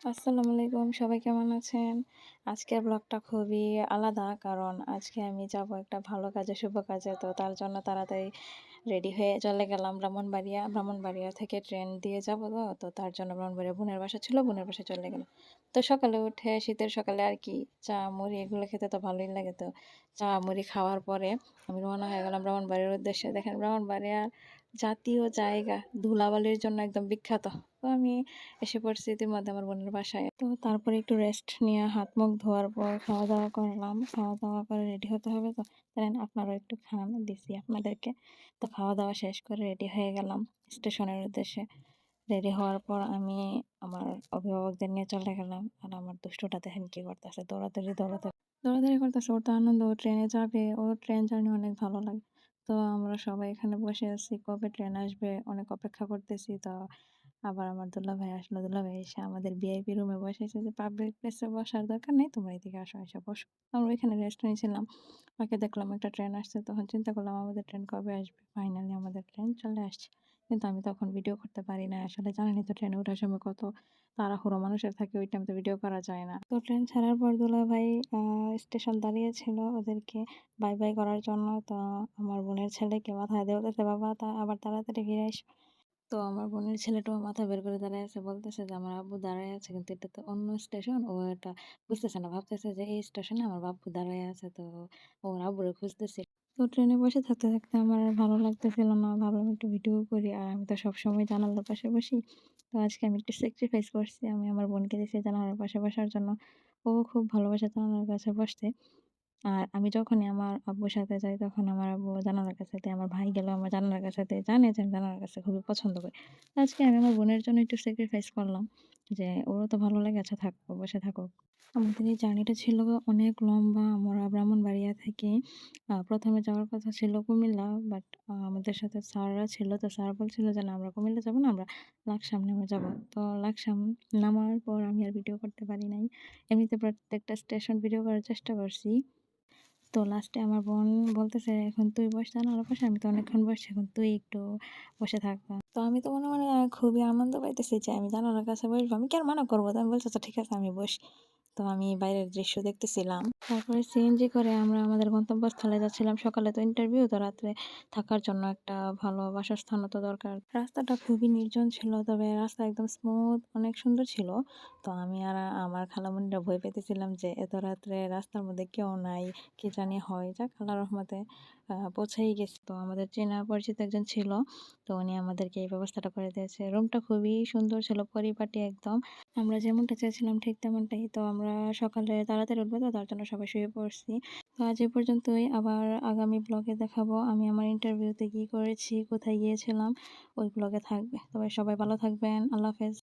আসসালামু আলাইকুম, সবাই কেমন আছেন? আজকের ব্লগটা খুবই আলাদা, কারণ আজকে আমি যাব একটা ভালো কাজে, শুভ কাজে। তো তার জন্য তাড়াতাড়ি রেডি হয়ে চলে গেলাম ব্রাহ্মণবাড়িয়া। ব্রাহ্মণবাড়িয়া থেকে ট্রেন দিয়ে যাব তো তো তার জন্য ব্রাহ্মণবাড়িয়া বোনের বাসা ছিল, বোনের বাসা চলে গেলাম। তো সকালে উঠে, শীতের সকালে আর কি, চা, মুড়ি এগুলো খেতে তো ভালোই লাগে। তো চা, মুড়ি খাওয়ার পরে আমি রওনা হয়ে গেলাম ব্রাহ্মণবাড়িয়ার উদ্দেশ্যে। দেখেন ব্রাহ্মণবাড়িয়ার জাতীয় জায়গা, ধুলাবালির জন্য একদম বিখ্যাত। তো আমি এসে পড়ছি ইতিমধ্যে আমার বোনের বাসায়। তো তারপরে একটু রেস্ট নিয়ে হাত মুখ ধোয়ার পর খাওয়া দাওয়া করলাম। খাওয়া দাওয়া করে রেডি হতে হবে তো। জানেন আপনারাও একটু খান দিছি আপনাদেরকে। তো খাওয়া দাওয়া শেষ করে রেডি হয়ে গেলাম স্টেশনের উদ্দেশ্যে। রেডি হওয়ার পর আমি আমার অভিভাবকদের নিয়ে চলে গেলাম। আর আমার দুষ্টটা দেখেন কি করতেছে। দৌড়াদৌড়ি দৌড়াতে দৌড়াদৌড়ি করতেছে। ওর তো আনন্দ, ও ট্রেনে যাবে। ওর ট্রেন জার্নি অনেক ভালো লাগে। তো আমরা সবাই এখানে বসে আছি। কবে ট্রেন আসবে? অনেক অপেক্ষা করতেছি। তো আবার আমার দুল্লা ভাই আসলো। দুল্লা ভাই এসে আমাদের ভিআইপি রুমে বসেছে যে পাবলিক প্লেসে বসার দরকার নেই, তোমরা এদিকে আসো, এসে বসো। আমরা ওইখানে রেস্ট নিয়েছিলাম। ওকে দেখলাম একটা ট্রেন আসছে। তখন চিন্তা করলাম, আমাদের ট্রেন কবে আসবে? ফাইনালি আমাদের ট্রেন চলে আসছে। কিন্তু আমি তখন ভিডিও করতে পারি না আসলে জানেনই তো ট্রেনে ওঠার সময় কত তাড়াহুড়ো মানুষের থাকে ওই টাইম তো ভিডিও করা যায় না। তো ট্রেন ছাড়ার পর দুলাভাই স্টেশন দাঁড়িয়েছিল ওদেরকে বাই বাই করার জন্য। তো আমার বোনের ছেলেকে মাথায় দিয়ে বলতেছে, বাবা, তা আবার তাড়াতাড়ি ফিরে এসো তো আমার বোনের ছেলেটাও মাথা বের করে দাঁড়ায় আছে, বলতেছে যে, আমার আব্বু দাঁড়ায় আছে। কিন্তু এটা তো অন্য স্টেশন ও এটা বুঝতেছে না, ভাবতেছে যে, এই স্টেশনে আমার বাব্বু দাঁড়ায় আছে। তো ওর আব্বুরে খুঁজতেছে। তো ট্রেনে বসে থাকতে থাকতে আমার আর ভালো লাগতেছিল না। ভাবলাম একটু ভিডিও করি আর আমি তো সবসময় জানালার পাশে বসি। তো আজকে আমি একটু স্যাক্রিফাইস করছি, আমি আমার বোনকে দিয়েছি জানালার পাশে বসার জন্য। ও খুব ভালোবাসে জানালার কাছে বসতে। আর আমি যখনই আমার আব্বুর সাথে যাই, তখন আমার আব্বু জানালার কাছেতে আমার ভাই গেলেও আমার জানালার কাছেতে জানে যে আমি জানালার কাছে খুবই পছন্দ করি। আজকে আমি আমার বোনের জন্য একটু স্যাক্রিফাইস করলাম। যে ওরও তো ভালো লাগে আচ্ছা থাকব বসে থাকুক। আমাদের এই জার্নিটা ছিল অনেক লম্বা। আমরা ব্রাহ্মণবাড়িয়া থেকে প্রথমে যাওয়ার কথা ছিল কুমিল্লা বাট আমাদের সাথে স্যাররা ছিল, তো স্যার বলছিল যে, না, আমরা কুমিল্লা যাব না, আমরা লাকসাম নেমে যাব। তো লাকসাম নামার পর আমি আর ভিডিও করতে পারি নাই। এমনিতে প্রত্যেকটা স্টেশন ভিডিও করার চেষ্টা করছি। তো লাস্টে আমার বোন বলতেছে, এখন তুই বসে বস জানালার বসে, আমি তো অনেকক্ষণ বসে এখন তুই একটু বসে থাক। তো আমি তো মনে মনে খুবই আনন্দ পাইতেছি যে আমি জানালার কাছে বসবো, আমি কেন মানা করব? তো আমি বলছি আচ্ছা ঠিক আছে, আমি বসি। তো আমি বাইরের দৃশ্য দেখতেছিলাম। তারপরে সিএনজি করে আমরা আমাদের গন্তব্যস্থলে যাচ্ছিলাম। সকালে তো ইন্টারভিউ তো রাত্রে থাকার জন্য একটা ভালো বাসস্থানও তো দরকার। রাস্তাটা খুবই নির্জন ছিল, তবে রাস্তা একদম স্মুথ অনেক সুন্দর ছিল। তো আমি আর আমার খালামুনিরা ভয় পেতেছিলাম যে এত রাত্রে রাস্তার মধ্যে কেউ নাই, কে জানি হয়। যাক আল্লাহ রহমতে পৌঁছেই গেছে। তো আমাদের চেনা পরিচিত একজন ছিল, তো উনি আমাদেরকে এই ব্যবস্থাটা করে দিয়েছে। রুমটা খুবই সুন্দর ছিল, পরিপাটি একদম। আমরা যেমনটা চেয়েছিলাম ঠিক তেমনটাই। তো আমরা সকালে তাড়াতাড়ি উঠবো তো, তার জন্য সবাই শুয়ে পড়ছি। তো আজ এ পর্যন্তই। আবার আগামী ব্লগে দেখাবো আমি আমার ইন্টারভিউতে কী করেছি, কোথায় গিয়েছিলাম, ওই ব্লগে থাকবে। তবে সবাই ভালো থাকবেন। আল্লাহ হাফেজ।